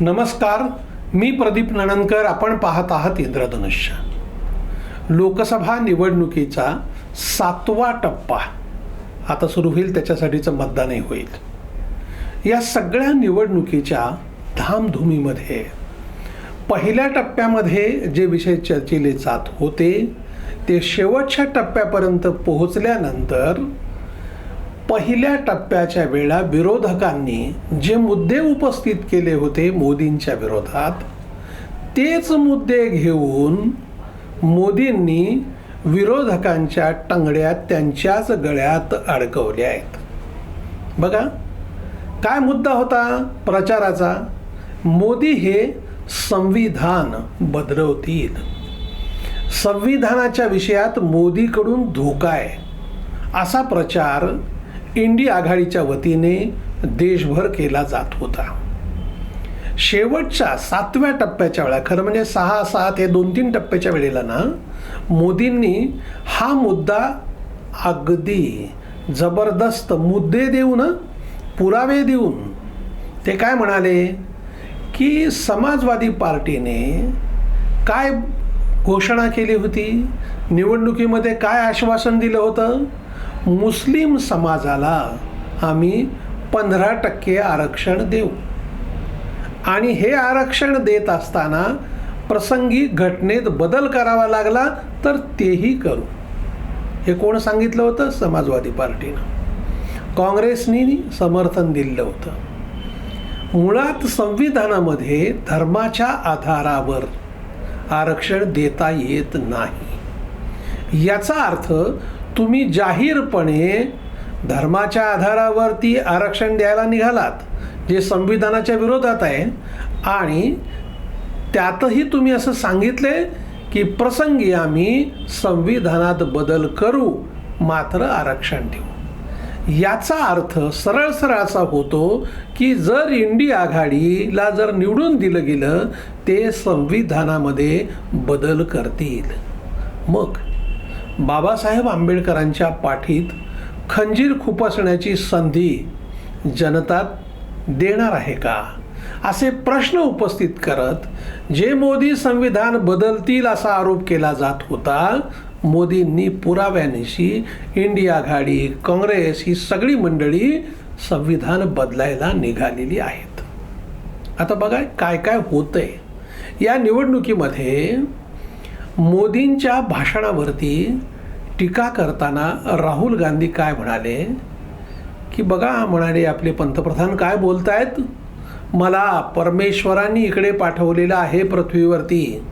नमस्कार मी प्रदीप नणनकर आपण पाहत आहात इंद्रधनुष्य. लोकसभा निवडणुकीचा सातवा टप्पा. आता सुरू होईल त्याच्यासाठीचं मतदानही होईल. या सगळ्या निवडणुकीच्या धामधुमीमध्ये पहिल्या टप्प्यामध्ये जे विषय चर्चिले जात होते ते शेवटच्या टप्प्यापर्यंत पोहोचल्यानंतर पहिल्या टप्प्याच्या वेळा विरोधकांनी जे मुद्दे उपस्थित केले होते मोदींच्या विरोधात तेच मुद्दे घेऊन मोदींनी विरोधकांच्या टंगड्यात त्यांच्याच गळ्यात अडकवल्या आहेत. बघा काय मुद्दा होता प्रचाराचा? मोदी हे संविधान बदलवतील. संविधानाच्या विषयात मोदीकडून धोका आहे. असा प्रचार इंडी आघाडीच्या वतीने देशभर केला जात होता. शेवटच्या सातव्या टप्प्याच्या वेळा खरं म्हणजे सहा सात हे दोन तीन टप्प्याच्या वेळेला ना मोदींनी हा मुद्दा अगदी जबरदस्त मुद्दे देऊन पुरावे देऊन ते काय म्हणाले? की समाजवादी पार्टीने काय घोषणा केली होती? निवडणुकीमध्ये काय आश्वासन दिलं होतं? मुस्लिम समाजाला आम्ही पंधरा टक्के आरक्षण देऊ. आणि हे आरक्षण देत असताना प्रसंगी घटनेत बदल करावा लागला तर तेही करू. हे कोण सांगितलं होतं? समाजवादी पार्टीनं. काँग्रेसनी समर्थन दिलं होतं. मुळात संविधानामध्ये धर्माच्या आधारावर आरक्षण देता येत नाही. याचा अर्थ तुम्ही जाहीरपणे धर्माच्या आधारावरती आरक्षण द्यायला निघालात जे संविधानाच्या विरोधात आहे. आणि त्यातही तुम्ही असं सांगितले की प्रसंगी आम्ही संविधानात बदल करू मात्र आरक्षण देऊ. याचा अर्थ सरळ सरळ असा होतो की जर इंडिया आघाडीला जर निवडून दिलं गेलं ते संविधानामध्ये बदल करतील. मग बाबासाहेब आंबेडकरांच्या पाठीत खंजीर खुपसण्याची संधी जनता देणार आहे का? असे प्रश्न उपस्थित करत जे मोदी संविधान बदलतील असा आरोप केला जात होता मोदींनी पुराव्यानिशी इंडिया आघाडी काँग्रेस ही सगळी मंडळी संविधान बदलायला निघालेली आहेत. आता बघा काय काय होतंय. या निवडणुकीमध्ये मोदींच्या भाषणावरती टीका करताना राहुल गांधी काय म्हणाले? की बघा म्हणाले आपले पंतप्रधान काय बोलतायत? मला परमेश्वरांनी इकडे पाठवलेलं आहे पृथ्वीवरती.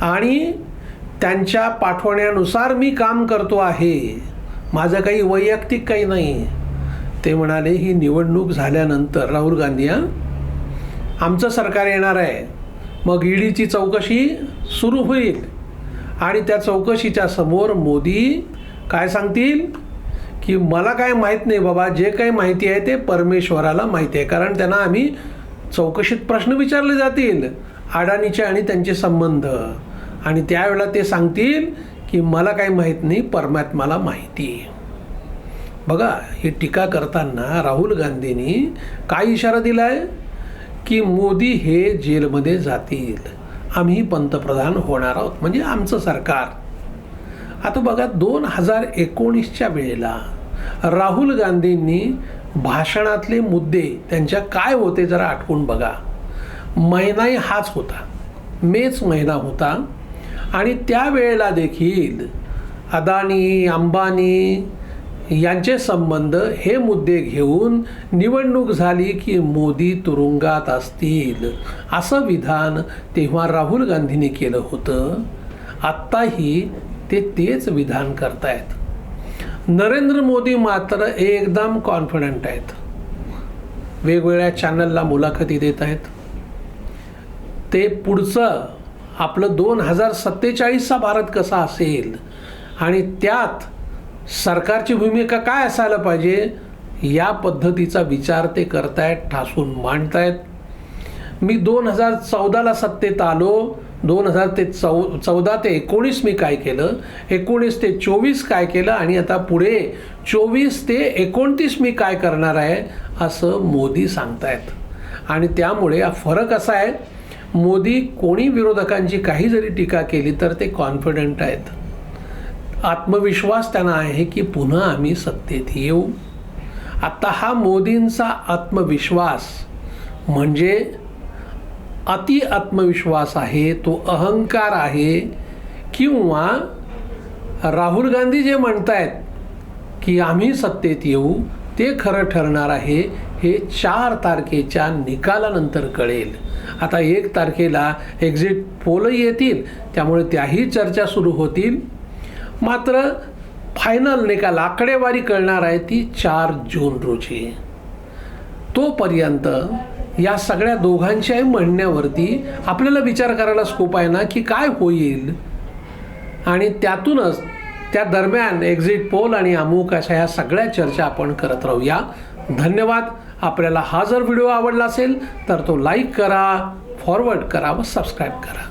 आणि त्यांच्या पाठवण्यानुसार मी काम करतो आहे. माझं काही वैयक्तिक काही नाही. ते म्हणाले ही निवडणूक झाल्यानंतर राहुल गांधी हां? आमचं सरकार येणार आहे. मग ईडीची चौकशी सुरू होईल. आणि त्या चौकशीच्या समोर मोदी काय सांगतील? की मला काय माहीत नाही बाबा जे काही माहिती आहे ते परमेश्वराला माहिती आहे. कारण त्यांना आम्ही चौकशीत प्रश्न विचारले जातील अडाणीचे आणि त्यांचे संबंध. आणि त्यावेळेला ते सांगतील की मला काही माहीत नाही परमात्माला माहिती. बघा ही टीका करताना राहुल गांधींनी काय इशारा दिला आहे की मोदी हे जेलमध्ये जातील. आम्ही पंतप्रधान होणार आहोत. म्हणजे आमचं सरकार. आता बघा दोन हजार एकोणीसच्या वेळेला राहुल गांधींनी भाषणातले मुद्दे त्यांच्या काय होते जरा आठवून बघा. महिनाही हाच होता. मेच महिना होता. आणि त्यावेळेला देखील अदानी अंबानी यांचे संबंध हे मुद्दे घेऊन निवडणूक झाली की मोदी तुरुंगात असतील असं विधान तेव्हा राहुल गांधींनी केलं होतं. आत्ताही ते तेच विधान करतायत. नरेंद्र मोदी मात्र एकदम कॉन्फिडंट आहेत. वेगवेगळ्या चॅनलला मुलाखती देत आहेत. ते पुढचं आपलं दोन हजार सत्तेचाळीसचा भारत कसा असेल आणि त्यात सरकारची भूमिका काय असायला पाहिजे? या पद्धतीचा विचार ते करतायत ठासून मांडतायत. मी दोन हजार चौदाला सत्तेत आलो. दोन हजार ते चौ चौदा ते एकोणीस मी काय केलं? एकोणीस ते चोवीस काय केलं? आणि आता पुढे चोवीस ते एकोणतीस मी काय करणार आहे असं मोदी सांगतायत. आणि त्यामुळे हा फरक असा आहे मोदी कोणी विरोधकांची काही जरी टीका केली तर ते कॉन्फिडंट आहेत. आत्मविश्वास त्यांना आहे की पुन्हा आम्ही सत्तेत येऊ. आता हा मोदींचा आत्मविश्वास म्हणजे अति आत्मविश्वास आहे तो अहंकार आहे किंवा राहुल गांधी जे म्हणत आहेत की आम्ही सत्तेत येऊ ते खरं ठरणार आहे हे चार तारखेच्या निकालानंतर कळेल. आता एक तारखेला एक्झिट पोल येतील त्यामुळे त्याही चर्चा सुरू होतील. मात्र फायनल निकाल आकडेवारी कळणार आहे ती चार जून रोजी. तोपर्यंत या सगळ्या दोघांच्याही म्हणण्यावरती आपल्याला विचार करायला स्कोप आहे ना की काय होईल? आणि त्यातूनच त्या दरम्यान एक्झिट पोल आणि अमुक अशा ह्या सगळ्या चर्चा आपण करत राहूया. धन्यवाद. आपल्याला हा जर व्हिडिओ आवडला असेल तर तो लाईक करा फॉरवर्ड करा व सबस्क्राईब करा.